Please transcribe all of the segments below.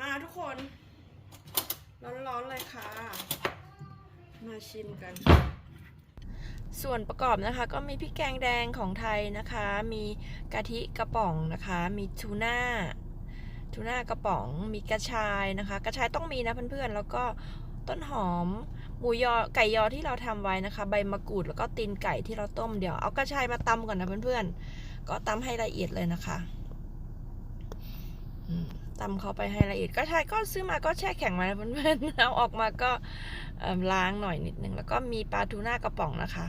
มาทุกคน ร้อนๆเลยค่ะ มาชิมกัน ส่วนประกอบนะคะ ก็มีพริกแกงแดงของไทยนะคะ มีกะทิกระป๋องนะคะ มีทูน่าทูน่ากระป๋องมีกระชายนะคะ กระชายต้องมีนะเพื่อนๆ แล้วก็ต้นหอมหมูยอไก่ยอที่เราทำไว้นะคะ ใบมะกรูดแล้วก็ตีนไก่ที่เราต้มเดี๋ยวเอากระชายมาตำก่อนนะเพื่อนๆ ก็ตำให้ละเอียดเลยนะคะ อืม ตำเขาไปให้ละเอียดกระชายก็ซื้อมาก็แช่แข็งมาเพื่อนๆเอาออกมาก็ล้างหน่อยนิดนึงแล้วก็มีปลาทูน่ากระป๋องนะคะ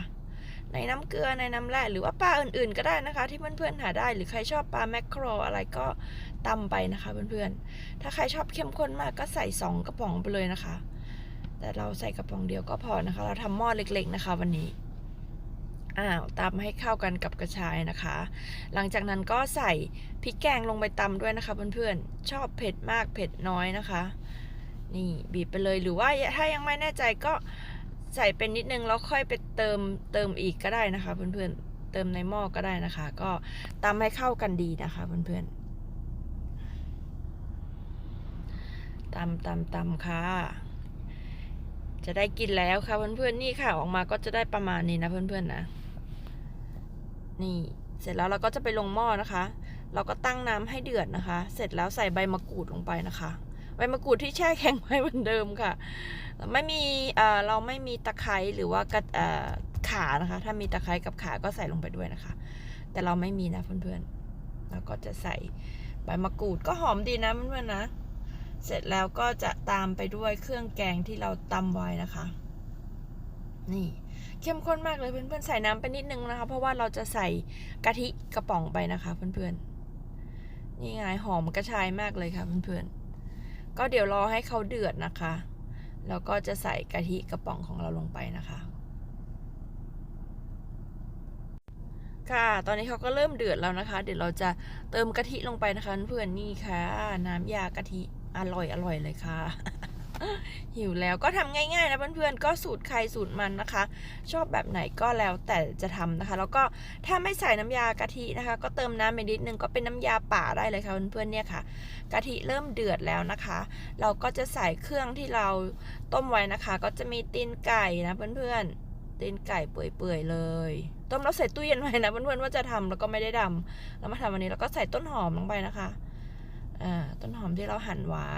ในน้ำเกลือในน้ำแร่หรือว่าปลาอื่นๆ ก็ได้นะคะ ที่เพื่อนๆหาได้หรือใครชอบปลาแมคโครอะไรก็ตำไปนะคะเพื่อนๆ ถ้าใครชอบเข้มข้นมากก็ใส่สองกระป๋องไปเลยนะคะ แต่เราใส่กระป๋องเดียวก็พอนะคะ เราทำหม้อเล็ก ๆนะคะ วันนี้ อ้าวตำให้เข้ากันกับกระชายนะคะ หลังจากนั้นก็ใส่พริกแกงลงไปตำด้วยนะคะเพื่อนๆ ชอบเผ็ดมากเผ็ดน้อยนะคะ นี่บีบไปเลยหรือว่าถ้ายังไม่แน่ใจก็ใส่เป็นนิดนึงแล้วค่อยไปเติมเติมอีกก็ได้นะคะ เพื่อนๆ เติมในหม้อก็ได้นะคะ ก็ตำให้เข้ากันดีนะคะ เพื่อนๆตำตำตำค่ะจะได้กินแล้วค่ะเพื่อนๆนี่ค่ะออกมาก็จะได้ประมาณนี้นะเพื่อนๆนะ นี่เสร็จแล้วเราก็จะไปลงหม้อนะคะ เราก็ตั้งน้ำให้เดือดนะคะ เสร็จแล้วใส่ใบมะกรูดลงไปนะคะ ใบมะกรูดที่แช่แข็งไว้เหมือนเดิมค่ะ ไม่มีเอ่อเราไม่มีตะไคร้หรือว่ากระเอ่อขานะคะ ถ้ามีตะไคร้กับขาก็ใส่ลงไปด้วยนะคะ แต่เราไม่มีนะเพื่อนๆเราก็จะใส่ใบมะกรูดก็หอมดีนะเพื่อนๆนะ เสร็จแล้วก็จะตามไปด้วยเครื่องแกงที่เราตำไว้นะคะ นี่ เข้มข้นมากเลยเพื่อนๆใส่น้ำไปนิดนึงนะคะ เพราะว่าเราจะใส่กะทิกระป๋องไปนะคะเพื่อนๆนี่ไงหอมกระชายมากเลยค่ะเพื่อนๆก็เดี๋ยวรอให้เขาเดือดนะคะแล้วก็จะใส่กะทิกระป๋องของเราลงไปนะคะ ค่ะ ตอนนี้เขาก็เริ่มเดือดแล้วนะคะ เดี๋ยวเราจะเติมกะทิลงไปนะคะเพื่อนๆนี่ค่ะ น้ำยากะทิอร่อยอร่อยเลยค่ะ หิวแล้วก็ทำง่ายๆนะเพื่อนๆก็สูตรใครสูตรมันนะคะ ชอบแบบไหนก็แล้วแต่จะทำนะคะ แล้วก็ถ้าไม่ใส่น้ำยากะทินะคะ ก็เติมน้ำไปนิดนึงก็เป็นน้ำยาป่าได้เลยค่ะเพื่อนๆเนี่ยค่ะ กะทิเริ่มเดือดแล้วนะคะ เราก็จะใส่เครื่องที่เราต้มไว้นะคะ ก็จะมีตีนไก่นะเพื่อนๆตีนไก่เปื่อยๆเลย ต้มแล้วใส่ตู้เย็นไว้นะเพื่อนๆว่าจะทำแล้วก็ไม่ได้ดำแล้วมาทำวันนี้แล้วก็ใส่ต้นหอมลงไปนะคะ ต้นหอมที่เราหั่นไว้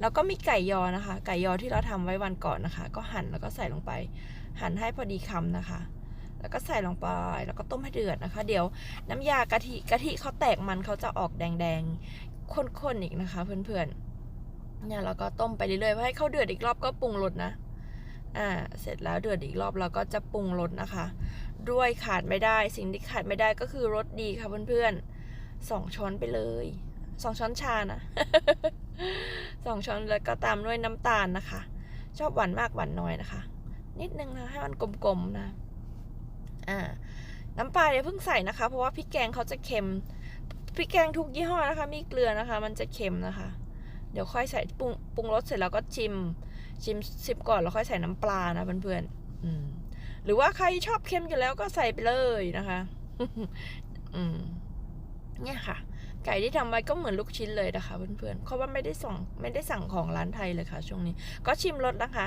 แล้วก็มีไก่ยอนะคะ ไก่ยอที่เราทำไว้วันก่อนนะคะ ก็หั่นแล้วก็ใส่ลงไป หั่นให้พอดีคำนะคะ แล้วก็ใส่ลงไป แล้วก็ต้มให้เดือดนะคะ เดี๋ยวน้ำยากะทิกะทิเขาแตกมันเขาจะออกแดงๆข้นๆอีกนะคะ เพื่อนๆ เนี่ยเราก็ต้มไปเรื่อยๆเพื่อให้เขาเดือดอีกรอบก็ปรุงรสนะ อ่า เสร็จแล้วเดือดอีกรอบเราก็จะปรุงรสนะคะ ด้วยขาดไม่ได้ สิ่งที่ขาดไม่ได้ก็คือรสดีค่ะเพื่อนๆสองช้อนไปเลย สองช้อนชานะสองช้อนแล้วก็ตามด้วยน้ำตาลนะคะ ชอบหวานมากหวานน้อยนะคะ นิดนึงนะให้มันกลมๆนะ อ่า น้ำปลาอย่าเพิ่งใส่นะคะ เพราะว่าพริกแกงเขาจะเค็มพริกแกงทุกยี่ห้อนะคะ มีเกลือนะคะ มันจะเค็มนะคะ เดี๋ยวค่อยใส่ปรุงปรุงรสเสร็จแล้วก็ชิม ชิมชิมก่อนแล้วค่อยใส่น้ำปลานะเพื่อนๆอืมหรือว่าใครชอบเค็มอยู่แล้วก็ใส่ไปเลยนะคะ อืมเนี่ยค่ะ ไก่ที่ทำไว้ก็เหมือนลูกชิ้นเลยนะคะเพื่อนๆเพราะว่าไม่ได้สั่งไม่ได้สั่งของร้านไทยเลยค่ะช่วงนี้ ก็ชิมรสนะคะ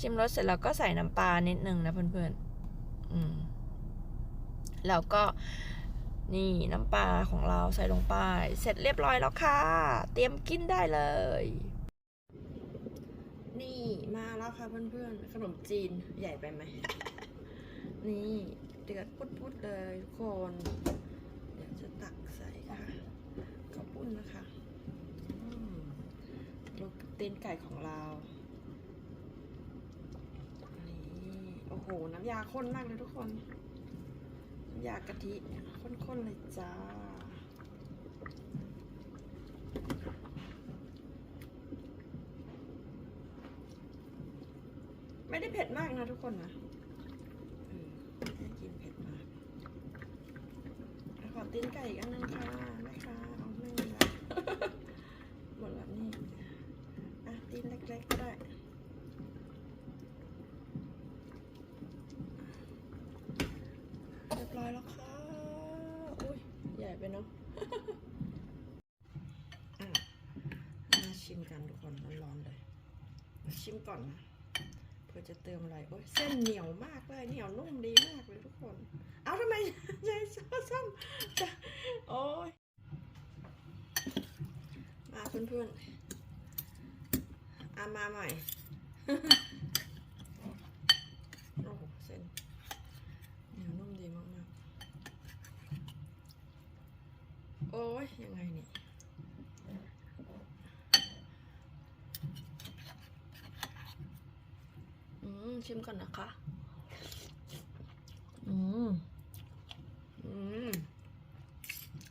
ชิมรสเสร็จแล้วก็ใส่น้ำปลานิดนึงนะเพื่อนๆอืมแล้วก็นี่น้ำปลาของเราใส่ลงไป เสร็จเรียบร้อยแล้วค่ะ เตรียมกินได้เลย นี่มาแล้วค่ะเพื่อนๆขนมจีนใหญ่ไปไหม นี่เดือดปุดๆเลยทุกคน เดี๋ยวจะตักใส่ค่ะ นะคะดูตีนไก่ของเรานี่โอ้โห น้ำยาข้นมากเลยทุกคน น้ำยากะทิข้นๆเลยจ้าไม่ได้เผ็ดมากนะทุกคนนะไม่กินเผ็ดมาก ขอตีนไก่อีกอันนึงค่ะแม่ค้าเอาไม่มีละ หมดแล้วนี่ อะ ตีนเล็กๆก็ได้ เรียบร้อยแล้วค่ะ อุ้ย ใหญ่ ไปเนาะอะมาชิมกันทุกคนร้อนๆเลย ชิมก่อนนะเพื่อจะเติมอะไรโอ้ยเส้นเหนียวมากเลยเหนียวนุ่มดีมากเลยทุกคน เอาทำไมยายซ้ำจะโอ้ยมาเพื่อนๆอามาใหม่ โอ้โหเส้นเหนียวนุ่มดีมากๆ โอ้ยยังไงนี่อืมชิมก่อนนะคะ อืม อืม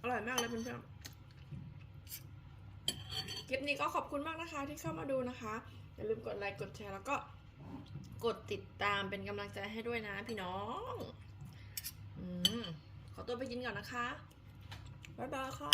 อร่อยมากเลยเพื่อนๆคลิปนี้ก็ขอบคุณมากนะคะที่เข้ามาดูนะคะ อย่าลืมกดไลค์ กดแชร์แล้วก็กดติดตามเป็นกำลังใจให้ด้วยนะพี่น้อง อืม ขอตัวไปกินก่อนนะคะ บ๊ายบายค่ะ